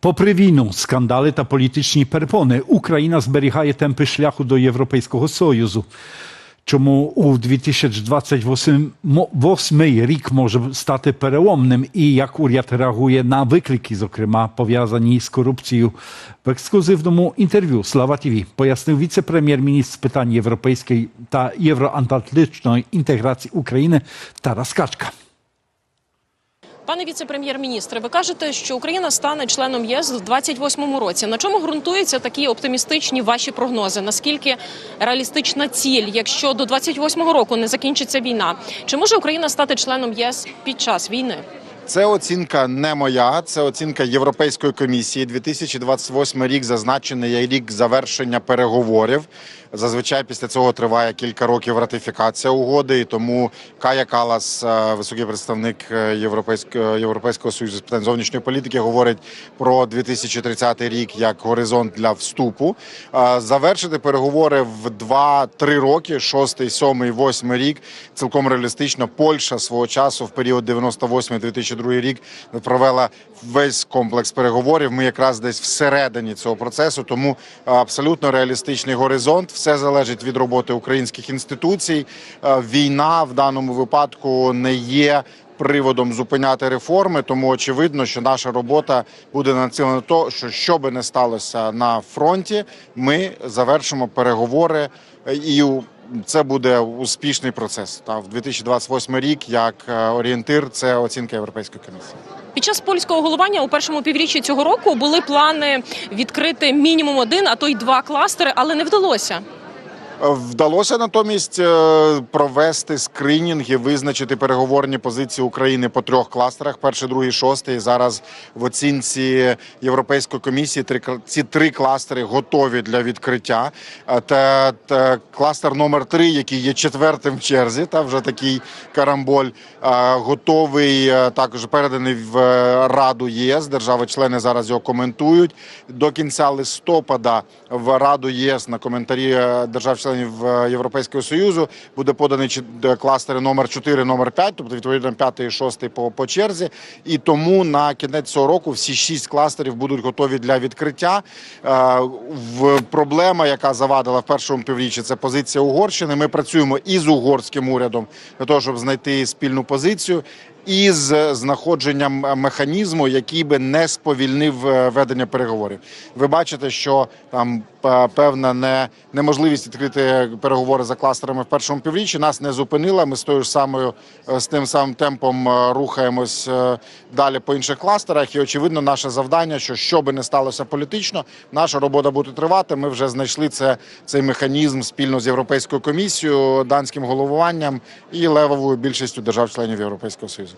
Попри війну, скандали та політичні перепони, Україна зберігає темпи шляху до Європейського Союзу. Чому у 2028 рік може стати переломним і як уряд реагує на виклики, зокрема пов'язані з корупцією. В ексклюзивному інтерв'ю Слава ТІВІ пояснив віце-прем'єр-міністр з питань європейської та євроатлантичної інтеграції України Тарас Качка. Пане віце-прем'єр-міністре, ви кажете, що Україна стане членом ЄС в 28-му році. На чому ґрунтуються такі оптимістичні ваші прогнози? Наскільки реалістична ціль, якщо до 28-го року не закінчиться війна? Чи може Україна стати членом ЄС під час війни? Це оцінка не моя, це оцінка Європейської комісії. 2028 рік зазначений як рік завершення переговорів. Зазвичай після цього триває кілька років ратифікація угоди. І тому Кая Калас, е, високий представник е, Європейського Європейського союзу з питань зовнішньої політики, говорить про 2030 рік як горизонт для вступу. Е, Завершити переговори в 2-3 роки, 6, 7, 8 рік. Цілком реалістично. Польща свого часу в період 98-2002 рік провела весь комплекс переговорів. Ми якраз десь всередині цього процесу, тому абсолютно реалістичний горизонт. Все залежить від роботи українських інституцій. Е, Війна в даному випадку не є. Приводом зупиняти реформи, тому очевидно, що наша робота буде націлена на те, що що би не сталося на фронті, ми завершимо переговори е, і у- це буде успішний процес. Та в 2028 рік, як е, орієнтир, це оцінка Європейської комісії. Під час польського головування у першому півріччі цього року були плани відкрити мінімум один, а то й два кластери, але не вдалося. Вдалося натомість е, провести скринінг і визначити переговорні позиції України по трьох кластерах: перший, другий, шостий. Зараз в оцінці Європейської комісії ці три кластери готові для відкриття. Е, Та, та кластер номер три, який є четвертим в черзі, та вже такий карамболь, е, готовий також переданий в Раду ЄС. Держави-члени зараз його коментують. До кінця листопада в Раду ЄС на коментарі держав-членів е, Європейського Союзу буде поданий чи- кластери номер 4, номер 5, тобто відповідно 5 і 6 по, по черзі. І тому на кінець цього року всі шість кластерів будуть готові для відкриття. Е, В проблема, яка завадила в першому півріччі, це позиція Угорщини. Ми працюємо і з угорським урядом для того, щоб знайти спільну позицію. І з знаходженням е, механізму, який би не сповільнив е, ведення переговорів. Ви бачите, що там е, певна не, неможливість відкрити переговори за кластерами в першому півріччі нас не зупинила. Ми з тою ж самою з тим самим темпом рухаємось далі по інших кластерах. І очевидно, наше завдання, що що би не сталося політично, наша робота буде тривати. Ми вже знайшли це цей механізм спільно з європейською комісією, данським головуванням і левовою більшістю держав-членів Європейського союзу.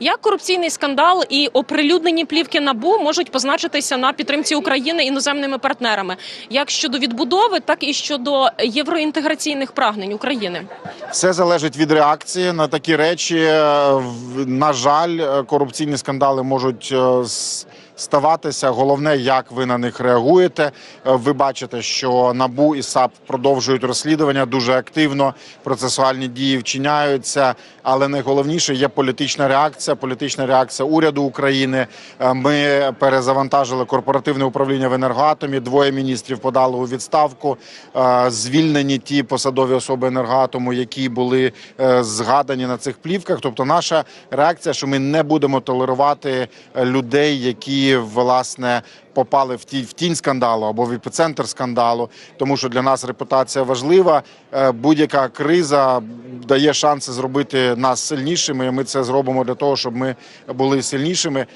Як корупційний скандал і оприлюднені плівки набу можуть позначитися на підтримці України іноземними партнерами, як щодо відбудови, так і щодо євроінтеграційних прагнень України? Все залежить від реакції на такі речі. Е, На жаль, е, корупційні скандали можуть е, ставатися. Головне, як ви на них реагуєте. Ви бачите, що набу і САП продовжують розслідування дуже активно. Процесуальні дії вчиняються, але найголовніше є політична реакція. Політична реакція уряду України. Е, Ми перезавантажили корпоративне управління в енергоатомі. Двоє міністрів подали у відставку. Е, Звільнені ті посадові особи енергоатому, які були е, згадані на цих плівках. Тобто, наша реакція, що ми не будемо толерувати людей, які власне попали в ті в тінь скандалу або в епіцентр скандалу, тому що для нас репутація важлива. Е, Будь-яка криза дає шанси зробити нас сильнішими. і Ми це зробимо для того, щоб ми були сильнішими.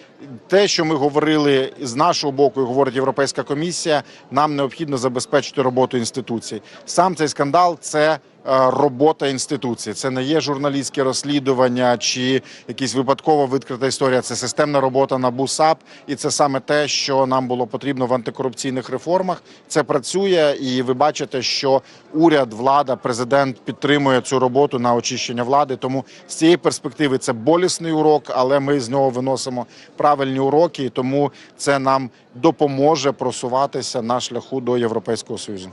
Те, що ми говорили з нашого боку, і говорить Європейська комісія, нам необхідно забезпечити роботу інституцій. Сам цей скандал це робота інституції. Це не є журналістське розслідування чи якась випадково відкрита історія. Це системна робота на БУСАП, і це саме те, що нам було потрібно в антикорупційних реформах. Це працює, і ви бачите, що уряд, влада, президент підтримує цю роботу на очищення влади. Тому з цієї перспективи це болісний урок, але ми з нього виносимо правильні уроки, і тому це нам допоможе просуватися на шляху до Європейського союзу.